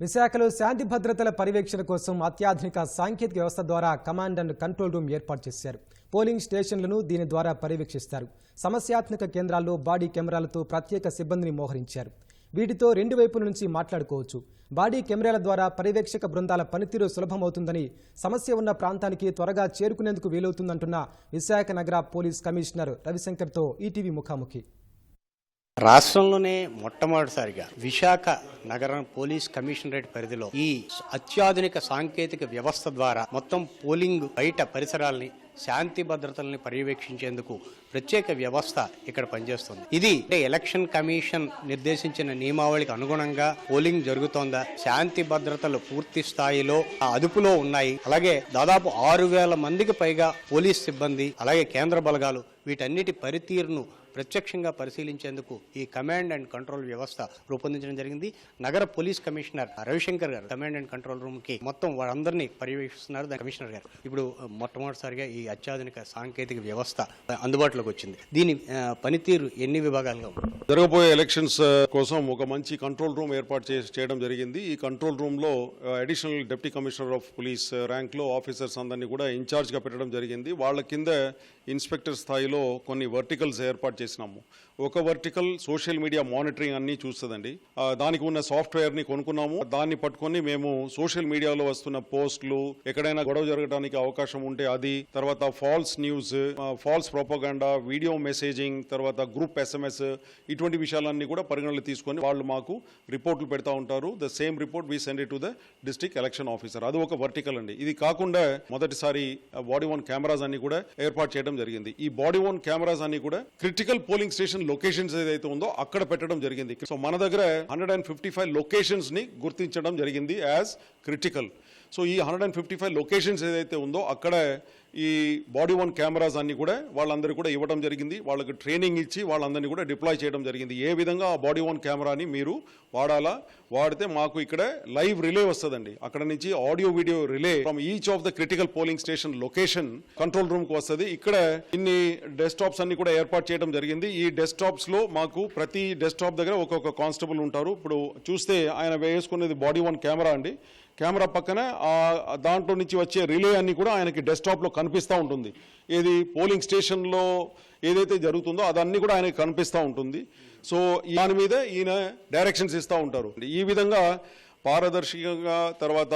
విశాఖలో శాంతి భద్రతల పర్యవేక్షణ కోసం అత్యాధునిక సాంకేతిక వ్యవస్థ ద్వారా కమాండ్ అండ్ కంట్రోల్ రూమ్ ఏర్పాటు చేశారు. పోలింగ్ స్టేషన్లను దీని ద్వారా పర్యవేక్షిస్తారు. సమస్యాత్మక కేంద్రాల్లో బాడీ కెమెరాలతో ప్రత్యేక సిబ్బందిని మోహరించారు. వీటితో రెండు వైపుల నుంచి మాట్లాడుకోవచ్చు. బాడీ కెమెరాల ద్వారా పర్యవేక్షక బృందాల పనితీరు సులభమవుతుందని సమస్య ఉన్న ప్రాంతానికి త్వరగా చేరుకునేందుకు వీలవుతుందంటున్న విశాఖ నగర పోలీస్ కమిషనర్ రవిశంకర్తో ఈటీవీ ముఖాముఖి. రాష్ట్రంలోనే మొట్టమొదటిసారిగా విశాఖ నగరం పోలీస్ కమిషనరేట్ పరిధిలో ఈ అత్యాధునిక సాంకేతిక వ్యవస్థ ద్వారా మొత్తం పోలింగ్ బయట పరిసరాల్ని శాంతి భద్రతల్ని పర్యవేక్షించేందుకు ప్రత్యేక వ్యవస్థ ఇక్కడ పనిచేస్తుంది. ఇది ఎలక్షన్ కమిషన్ నిర్దేశించిన నియమావళికి అనుగుణంగా పోలింగ్ జరుగుతోందా శాంతి భద్రతలు పూర్తి స్థాయిలో అదుపులో ఉన్నాయి అలాగే దాదాపు ఆరు వేల మందికి పైగా పోలీస్ సిబ్బంది అలాగే కేంద్ర బలగాలు వీటన్నిటి పనితీరును ప్రత్యక్షంగా పరిశీలించేందుకు ఈ కమాండ్ అండ్ కంట్రోల్ వ్యవస్థ రూపొందించడం జరిగింది. నగర పోలీస్ కమిషనర్ రవిశంకర్ గారు కమాండ్ అండ్ కంట్రోల్ రూమ్కి మొత్తం వాళ్ళందరినీ పర్యవేక్షిస్తున్నారు. దాని కమిషనర్ గారు ఇప్పుడు మొట్టమొదటిసారిగా ఈ అత్యాధునిక సాంకేతిక వ్యవస్థ అందుబాటులోకి వచ్చింది. దీని పనితీరు ఎన్ని విభాగాలుగా జరగబోయే ఎలక్షన్స్ కోసం ఒక మంచి కంట్రోల్ రూమ్ ఏర్పాటు చేసి చేయడం జరిగింది. ఈ కంట్రోల్ రూమ్లో additional deputy commissioner of police ర్యాంక్లో officers అందరినీ కూడా ఇన్ఛార్జ్గా పెట్టడం జరిగింది. వాళ్ళ కింద ఇన్స్పెక్టర్ స్థాయిలో కొన్ని వర్టికల్స్ ఏర్పాటు చేసినాము. ఒక వర్టికల్ సోషల్ మీడియా మానిటరింగ్ అన్ని చూస్తుందండి. దానికి ఉన్న సాఫ్ట్వేర్ని కొనుక్కున్నాము. దాన్ని పట్టుకొని మేము సోషల్ మీడియాలో వస్తున్న పోస్టులు ఎక్కడైనా గొడవ జరగడానికి అవకాశం ఉంటే అది తర్వాత false news false propaganda video messaging తర్వాత గ్రూప్ ఎస్ఎంఎస్ ఇటువంటి విషయాలన్నీ కూడా పరిగణలో తీసుకొని వాళ్ళు మాకు రిపోర్ట్లు పెడతా ఉంటారు. The same report we send to the district election officer అది ఒక వర్టికల్ అండి. ఇది కాకుండా మొదటిసారి బాడీ వన్ కెమెరాస్ అన్ని కూడా ఏర్పాటు చేయడం జరిగింది. ఈ బాడీ వన్ కెమెరాస్ అన్ని కూడా క్రిటికల్ పోలింగ్ స్టేషన్ లొకేషన్స్ ఏదైతే ఉందో అక్కడ పెట్టడం జరిగింది. సో మన దగ్గర హండ్రెడ్ అండ్ ఫిఫ్టీ ఫైవ్ లొకేషన్స్ని గుర్తించడం జరిగింది యాజ్ క్రిటికల్ సో ఈ hundred and fifty five locations ఏదైతే ఉందో అక్కడ ఈ బాడీ వన్ కెమెరాస్ అన్ని కూడా వాళ్ళందరూ కూడా ఇవ్వడం జరిగింది. వాళ్ళకి ట్రైనింగ్ ఇచ్చి వాళ్ళందరినీ కూడా డిప్లాయ్ చేయడం జరిగింది. ఏ విధంగా ఆ బాడీ వన్ కెమెరాని మీరు వాడాలా? వాడితే మాకు ఇక్కడ లైవ్ రిలే వస్తుందండి. అక్కడ నుంచి audio video relay from each of the critical polling station location control రూమ్కి వస్తుంది. ఇక్కడ ఇన్ని డెస్క్టాప్స్ అన్ని కూడా ఏర్పాటు చేయడం జరిగింది. ఈ డెస్క్టాప్స్లో మాకు ప్రతి డెస్క్టాప్ దగ్గర ఒక్కొక్క కానిస్టేబుల్ ఉంటారు. ఇప్పుడు చూస్తే ఆయన వేసుకునేది బాడీ వన్ కెమెరా అండి. కెమెరా పక్కన దాంట్లో నుంచి వచ్చే రిలే అన్ని కూడా ఆయనకి డెస్క్టాప్లో కనిపిస్తూ ఉంటుంది. ఏది పోలింగ్ స్టేషన్లో ఏదైతే జరుగుతుందో అదన్నీ కూడా ఆయనకి కనిపిస్తూ ఉంటుంది. సో దాని మీద ఈయన డైరెక్షన్స్ ఇస్తూ ఉంటారు. ఈ విధంగా పారదర్శకంగా తర్వాత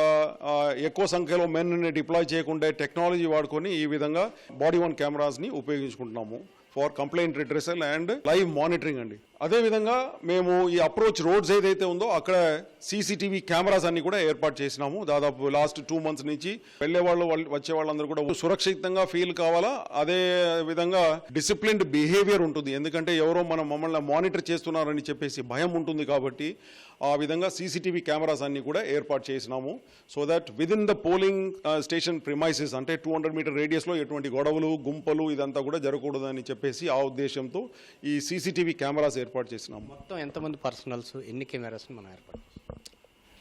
ఎక్కువ సంఖ్యలో మెన్ని డిప్లాయ్ చేయకుండా టెక్నాలజీ వాడుకొని ఈ విధంగా బాడీ వన్ కెమెరాస్ని ఉపయోగించుకుంటున్నాము. For complaint redressal and live monitoring అండి. అదేవిధంగా మేము ఈ అప్రోచ్ రోడ్స్ ఏదైతే ఉందో అక్కడ సీసీటీవీ కెమెరాస్ అన్ని కూడా ఏర్పాటు చేసినాము. దాదాపు లాస్ట్ టూ మంత్స్ నుంచి వెళ్ళే వాళ్ళు వాళ్ళు- వచ్చే వాళ్ళందరూ కూడా సురక్షితంగా ఫీల్ కావాలా? అదే విధంగా డిసిప్లిన్డ్ బిహేవియర్ ఉంటుంది. ఎందుకంటే ఎవరో మనం మమ్మల్ని మానిటర్ చేస్తున్నారని చెప్పేసి భయం ఉంటుంది కాబట్టి ఆ విధంగా సీసీటీవీ కెమెరాస్ అన్ని కూడా ఏర్పాటు చేసినాము. So that within the polling station premises అంటే టూ హండ్రెడ్ మీటర్ రేడియస్లో ఎటువంటి గొడవలు గుంపలు ఇదంతా కూడా జరగకూడదని చెప్పేసి ఆ ఉద్దేశంతో ఈ సీసీటీవీ కెమెరాస్ ఏర్పాటు ఏర్పాటు చేసినాం మొత్తం ఎంతమంది పర్సనల్స్ ఎన్ని కెమెరాస్ మనం ఏర్పాటు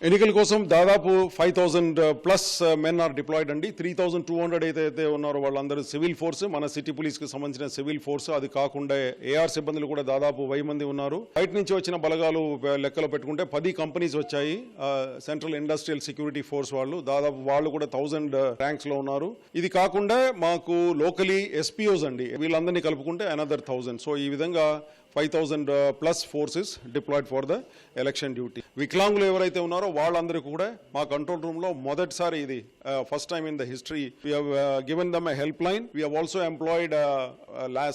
ఎన్నికల కోసం దాదాపు five thousand uh, plus men are deployed అండి. త్రీ థౌజండ్ టూ హండ్రెడ్ అయితే ఉన్నారో వాళ్ళందరూ సివిల్ ఫోర్స్ మన సిటీ పోలీస్కి సంబంధించిన సివిల్ ఫోర్స్ అది కాకుండా ఏఆర్ సిబ్బందులు కూడా దాదాపు వెయ్యి మంది ఉన్నారు. బయట నుంచి వచ్చిన బలగాలు uh, లెక్కలో పెట్టుకుంటే పది కంపెనీస్ వచ్చాయి. సెంట్రల్ ఇండస్ట్రియల్ సెక్యూరిటీ ఫోర్స్ వాళ్ళు దాదాపు వాళ్ళు కూడా థౌసండ్ uh, ర్యాంక్స్లో ఉన్నారు. ఇది కాకుండా మాకు లోకలీ ఎస్పీఓస్ అండి. వీళ్ళందరినీ కలుపుకుంటే అనదర్ థౌజండ్ సో ఈ విధంగా five thousand plus forces deployed for the election duty వికలాంగులు ఎవరైతే ఉన్నారో వాళ్ళందరికీ కూడా మా కంట్రోల్ రూమ్లో మొదటిసారి ఇది first time in the history we given them a help line we also employed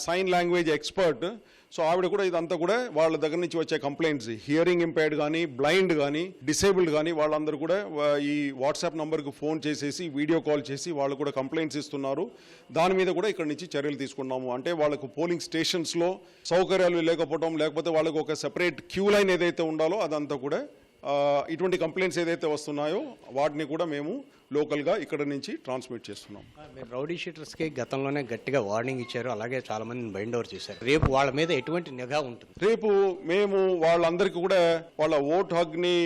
sign language expert so ఆవిడ కూడా ఇదంతా కూడా వాళ్ళ దగ్గర నుంచి వచ్చే కంప్లైంట్స్ హియరింగ్ ఇంపైర్డ్ కానీ బ్లైండ్ కానీ డిసేబుల్డ్ కానీ వాళ్ళందరూ కూడా uh, ఈ వాట్సాప్ నంబర్కి ఫోన్ చేసేసి వీడియో కాల్ చేసి వాళ్ళు కూడా కంప్లైంట్స్ ఇస్తున్నారు. దాని మీద కూడా ఇక్కడ నుంచి చర్యలు తీసుకున్నాము. అంటే వాళ్ళకు పోలింగ్ స్టేషన్స్లో సౌకర్యాలు లేకపోవడం లేకపోతే వాళ్ళకు ఒక సెపరేట్ క్యూ లైన్ ఏదైతే ఉండాలో అదంతా కూడా ఇటువంటి కంప్లైంట్స్ ఏదైతే వస్తున్నాయో వాటిని కూడా మేము లోకల్గా ఇక్కడ నుంచి ట్రాన్స్మిట్ చేస్తున్నాం. మీరు రౌడీ షీటర్స్కి గతంలోనే గట్టిగా వార్నింగ్ ఇచ్చారు. అలాగే చాలా మందిని బైండ్ ఓవర్ చేశారు. రేపు వాళ్ళ మీద ఎటువంటి నిఘా ఉంటుంది? రేపు మేము వాళ్ళందరికీ కూడా వాళ్ళ ఓట్ హక్ని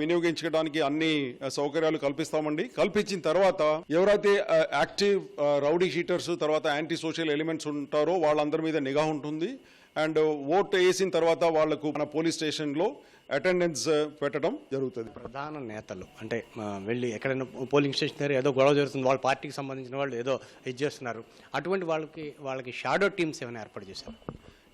వినియోగించడానికి అన్ని సౌకర్యాలు కల్పిస్తామండి. కల్పించిన తర్వాత ఎవరైతే యాక్టివ్ రౌడీ షీటర్స్ తర్వాత యాంటీ సోషల్ ఎలిమెంట్స్ ఉంటారో వాళ్ళందరి మీద నిఘా ఉంటుంది. అండ్ ఓట్ వేసిన తర్వాత వాళ్ళకు మన పోలీస్ స్టేషన్లో అటెండెన్స్ పెట్టడం జరుగుతుంది. ప్రధాన నేతలు అంటే వెళ్ళి ఎక్కడైనా పోలింగ్ స్టేషన్ దగ్గర ఏదో గొడవ జరుగుతుంది వాళ్ళ పార్టీకి సంబంధించిన వాళ్ళు ఏదో ఇది చేస్తున్నారు. అటువంటి వాళ్ళకి వాళ్ళకి షాడో టీమ్స్ ఏమైనా ఏర్పాటు చేశారు?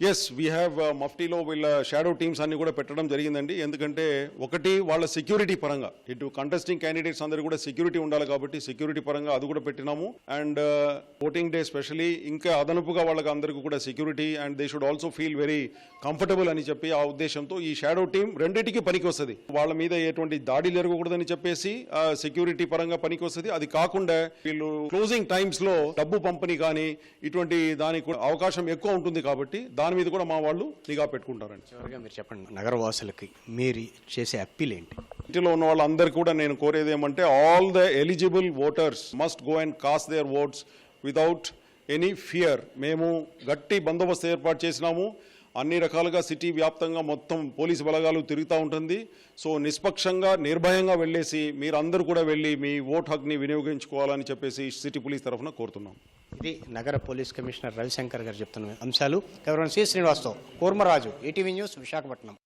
ఎస్ వీ హ్యావ్ మఫ్టీలో వీళ్ళ షాడో టీమ్స్ అన్ని కూడా పెట్టడం జరిగిందండి. ఎందుకంటే ఒకటి వాళ్ళ సెక్యూరిటీ పరంగా ఇటు కంటెస్టింగ్ క్యాండిడేట్స్ అందరూ కూడా సెక్యూరిటీ ఉండాలి కాబట్టి సెక్యూరిటీ పరంగా అది కూడా పెట్టినాము. అండ్ ఓటింగ్ డే స్పెషలీ ఇంకా అదనపుగా వాళ్ళకి అందరికీ కూడా security and they should also feel very comfortable అని చెప్పి ఆ ఉద్దేశంతో ఈ షాడో టీం రెండింటికి పనికి వస్తుంది వాళ్ళ మీద ఎటువంటి దాడి జరగకూడదని చెప్పేసి సెక్యూరిటీ పరంగా పనికి వస్తుంది అది కాకుండా వీళ్ళు క్లోజింగ్ టైమ్స్లో డబ్బు పంపిణీ కానీ ఇటువంటి దానికి కూడా అవకాశం ఎక్కువ ఉంటుంది కాబట్టి దాని మీద కూడా మా వాళ్ళు నిఘా పెట్టుకుంటారండి. చివరిగా మీరు చెప్పండి నగరవాసులకి మీరు చేసే అప్పీల్ ఏంటి? ఇంటిలో ఉన్న వాళ్ళందరికీ కూడా నేను కోరేది ఏమంటే all the eligible voters must go and cast their votes without any fear మేము గట్టి బందోబస్తు ఏర్పాటు చేసినాము. అన్ని రకాలుగా సిటీ వ్యాప్తంగా మొత్తం పోలీసు బలగాలు తిరుగుతూ ఉంటుంది. సో నిష్పక్షంగా నిర్భయంగా వెళ్ళేసి మీరందరూ కూడా వెళ్ళి మీ ఓట్ హక్ని వినియోగించుకోవాలని చెప్పేసి సిటీ పోలీస్ తరఫున కోరుతున్నాం. ఇది నగర పోలీస్ కమిషనర్ రవిశంకర్ గారు చెప్తున్న అంశాలు. కెమెరామెన్ సి శ్రీనివాస్తో కూర్మరాజు ఈటీవీ న్యూస్ విశాఖపట్నం.